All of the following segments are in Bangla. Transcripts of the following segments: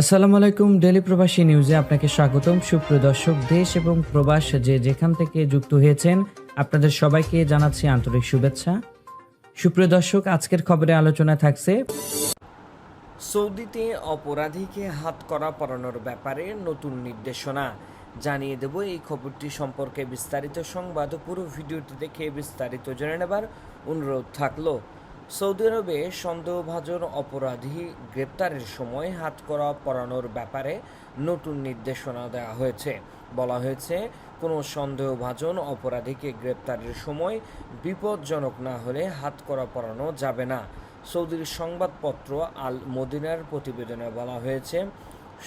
আসসালামু আলাইকুম ডেলি প্রবাসী নিউজে আপনাকে স্বাগতম। সুপ্রিয় দর্শক, দেশ এবং প্রবাস যে যেখান থেকে যুক্ত হয়েছেন, আপনাদের সবাইকে জানাচ্ছি আন্তরিক শুভেচ্ছা। সুপ্রিয় দর্শক, আজকের খবরে আলোচনা থাকছে, সৌদিতে অপরাধীকে হাত করা পড়ানোর ব্যাপারে নতুন নির্দেশনা। জানিয়ে দেব এই খবরটি সম্পর্কে বিস্তারিত সংবাদ। পুরো ভিডিওটি দেখে বিস্তারিত জেনে নেবার অনুরোধ থাকল। সৌদি আরবে সন্দেহভাজন অপরাধী গ্রেপ্তারের সময় হাত করা পড়ানোর ব্যাপারে নতুন নির্দেশনা দেওয়া হয়েছে। বলা হয়েছে, কোনো সন্দেহভাজন অপরাধীকে গ্রেপ্তারের সময় বিপজ্জনক না হলে হাত করা পড়ানো যাবে না। সৌদির সংবাদপত্র আল মদিনার প্রতিবেদনে বলা হয়েছে,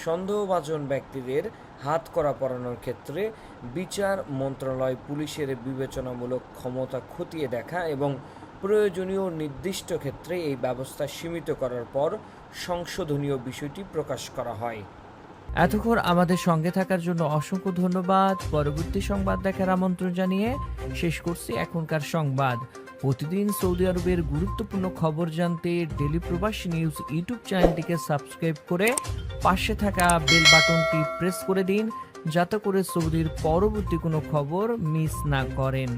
সন্দেহভাজন ব্যক্তিদের হাত করা পড়ানোর ক্ষেত্রে বিচার মন্ত্রণালয় পুলিশের বিবেচনামূলক ক্ষমতা খতিয়ে দেখা এবং প্রয়োজনীয় নির্দিষ্ট ক্ষেত্রে এই ব্যবস্থা সীমিত করার পর সংশোধনীয় বিষয়টি প্রকাশ করা হয়। এতক্ষণ আমাদের সঙ্গে থাকার জন্য অসংখ্য ধন্যবাদ। পরবর্তী সংবাদ দেখার আমন্ত্রণ জানিয়ে শেষ করছি এখনকার সংবাদ। প্রতিদিন সৌদি আরবের গুরুত্বপূর্ণ খবর জানতে ডেলি প্রবাসী নিউজ ইউটিউব চ্যানেলটিকে সাবস্ক্রাইব করে পাশে থাকা বেল বাটনটি প্রেস করে দিন, যাতে করে সৌদির পরবর্তী কোনো খবর মিস না করেন।